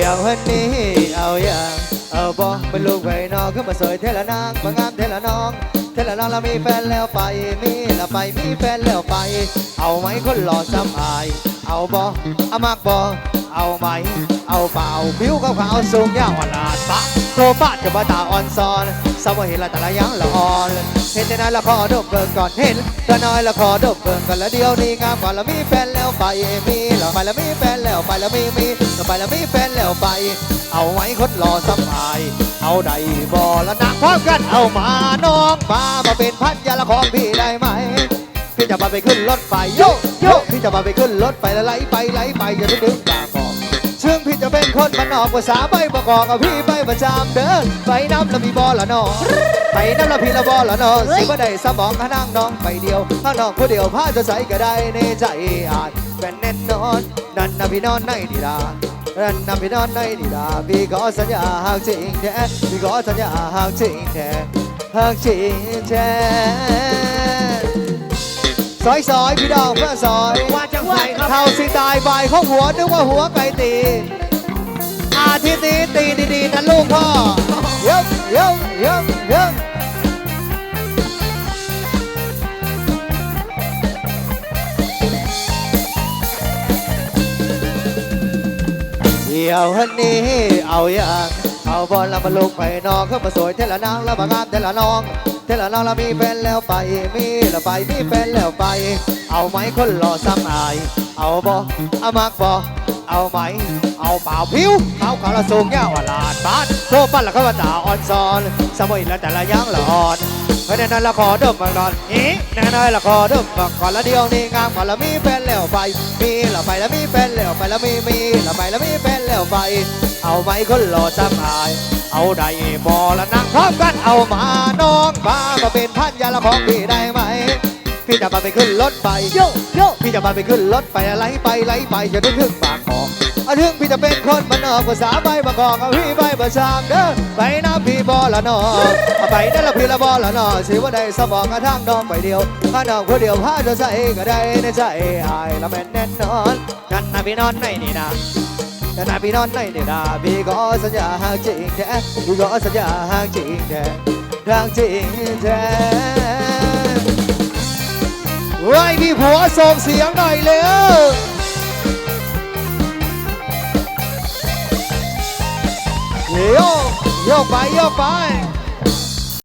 ยวฮันนี้เอาอย่างเอาบอเป็นลูกไผ่นอกขึ้นมาสวยเทละนางมางามเทละน้องเทละน้องเรามีแฟนแล้วไปมีแล้วไปมีแฟนแล้วไป เอาไหมคนหล่อซ้ำอาย เอาบอกอามากบอ เอาไหม เอาเปล่าผิวขาวๆสูงยาวอลาดปะโคปะจะมาตาอ่อนซอนสาวเห็นละแต่ละยังละอ่อน เห็นแต่นั้นละขอดบเบิ่งก่อนเห็นก็น้อยละขอดบเบิ่งก่อนล้วเดียวนี้งามก่อนล้วมีแฟนแล้วไปมีแล้วไปล้วมีแฟนแล้วไปล้วมีมีแล้วไปล้วมีแฟนแล้วไป เอาไว้คนรอสบาย เอาใดบอละนักพร้อมกันเอามาน้องมามาเป็นพันยาละของพี่ได้ไหมพี่จะมาไปขึ้นรถไฟโยโยพี่จะมาไปขึ้นรถไฟแล้วไหลไปไหลไปอย่าได้ดึงตา กอกซึ่งพี่จะเป็นคนมันนอกภาษาใบประกอบกับพี่ใบประจำเด้อไปน้ำละมีบอละนอไปน้ำละพี่ละบอละนอสิว่าได้สมองข้านั่งน้องไปเดียวข้างนอกผู้เดียวพาจะใส่ก็ได้ในใจอาจเป็นแน่นอนนั่นนะพี่นอนในดีดานั่นนะพี่นอนในดีดาพี่ขอสัญญาหากจริงแท้พี่ขอสัญญาหากจริงแท้หากจริงแท้ ซอยซอยพี่ดองเพื่อซอยว่าจังไรครับ เท่าสิตายบ่ายของหัวนึกว่าหัวไก่ตี อาทิตย์นี้ตีดีๆนะลูกพ่อเยอะเยอะเยอะเยอะเดี๋ยววันนี้เอาอย่างเอาบอลแล้วมาลูกไปนอกเข้ามาสวยเทละนางแล้วมางามเทละน้องเท ละน้องแล้วมีแฟนแล้วไปมีแล้วไปมีแฟนแล้วไป เอาไหมคนหล่อซ้ำอาย เอาบอเอามากบอเอาไหม เอาเปล่าผิวเขาขาวละสูงยาวอลาดบาดโคปั้นละเขาว่าตาอ่อนซอนสมัยละแต่ละอยังละอ่อนเพราะนั้นละขอเดิมบางนอนอีแน่นอนละขอเดิมบางก่อนละเดียวนี่งามก่อนละมีแฟนแล้วไป มีล้วไปล้วมีแฟนแล้วไปล้วมีมีล้วไปล้วมีแฟนแล้วไป เอาไหมคนหล่อซ้ำอาย เอาได้บอละนั่งพร้อมกันเอามาน้ องมามาเป็นพันยาละของพี่ได้ไหม พี่จะมาไปขึ้นรถไฟโยโยพี่จะมาไปขึ้นรถไฟไหลไปไหลไปจะได้ถึงปากของเอาถึงพี่จะเป็นคนมันนอกภาษาใบมากอกเอาพี่ใบประชามเด้อไปนะพี่บอละนอเอาไปนั่นละพี่ละบอละนอสิว่าได้สมองกระทั่งน้องไปเดียวข้าน้องคนเดียวพาจะใส่ก็ได้ในใจอายละแม่นแน่นอนนั่นนะพี่นอนในนี่นะแต่นาพี่นอนในเดดาพี่ก็สัญญาหากจริงแท้พี่ก็สัญญาหากจริงแท้ หากจริงแท้ไว้พี่ผัวส่งเสียงหน่อยเร็วโยวโยกไปโยกไป